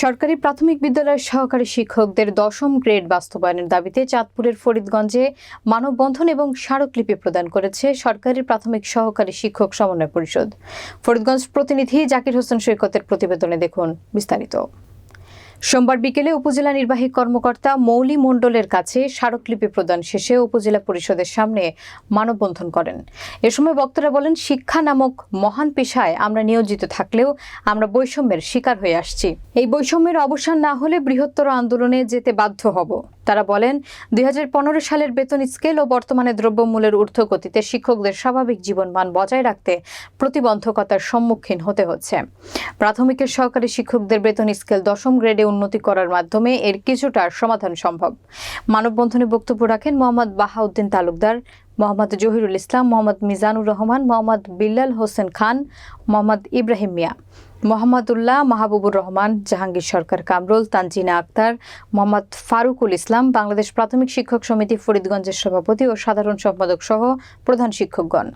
সরকারি প্রাথমিক বিদ্যালয়ের সহকারী শিক্ষকদের দশম গ্রেড বাস্তবায়নের দাবিতে চাঁদপুরের ফরিদগঞ্জে মানববন্ধন এবং স্মারকলিপি প্রদান করেছে সরকারি প্রাথমিক সহকারী শিক্ষক সমন্বয় পরিষদ। ফরিদগঞ্জ প্রতিনিধি জাকির হোসেন সৈকতের প্রতিবেদনে দেখুন বিস্তারিত। সোমবার বিকেলে উপজেলা নির্বাহী কর্মকর্তা মৌলি মণ্ডলের কাছে স্মারকলিপি প্রদান শেষে উপজেলা পরিষদের সামনে মানববন্ধন করেন। এ সময় বক্তারা বলেন, শিক্ষা নামক মহান পেশায় আমরা নিয়োজিত থাকলেও আমরা বৈষম্যের শিকার হয়ে আসছি। এই বৈষম্যের অবসান না হলে বৃহত্তর আন্দোলনে যেতে বাধ্য হব। তারা বলেন, দুই সালের বেতন, স্কেল ও বর্তমানে দ্রব্যমূল্যের ঊর্ধ্বগতিতে শিক্ষকদের স্বাভাবিক জীবনমান বজায় রাখতে প্রতিবন্ধকতার সম্মুখীন হতে হচ্ছে। প্রাথমিকের সহকারী শিক্ষকদের বেতন, স্কেল দশম গ্রেডে উন্নতি করার মাধ্যমে এর কিছুটা সমাধান সম্ভব। মানববন্ধনে বক্তব্য রাখেন মোহাম্মদ বাহাউদ্দিন তালুকদার মোহাম্মদ জহিরুল ইসলাম, মোহাম্মদ মিজানুর রহমান, মোহাম্মদ বিল্লাল হোসেন খান, মোহাম্মদ ইব্রাহিম মিয়া, মোহাম্মদুল্লাহ মাহবুবুর রহমান, জাহাঙ্গীর সরকার কামরুল, তানজিনা আক্তার, মোহাম্মদ ফারুকুল ইসলাম, বাংলাদেশ প্রাথমিক শিক্ষক সমিতি, ফরিদগঞ্জের সভাপতি ও সাধারণ সম্পাদক সহ প্রধান শিক্ষকগণ।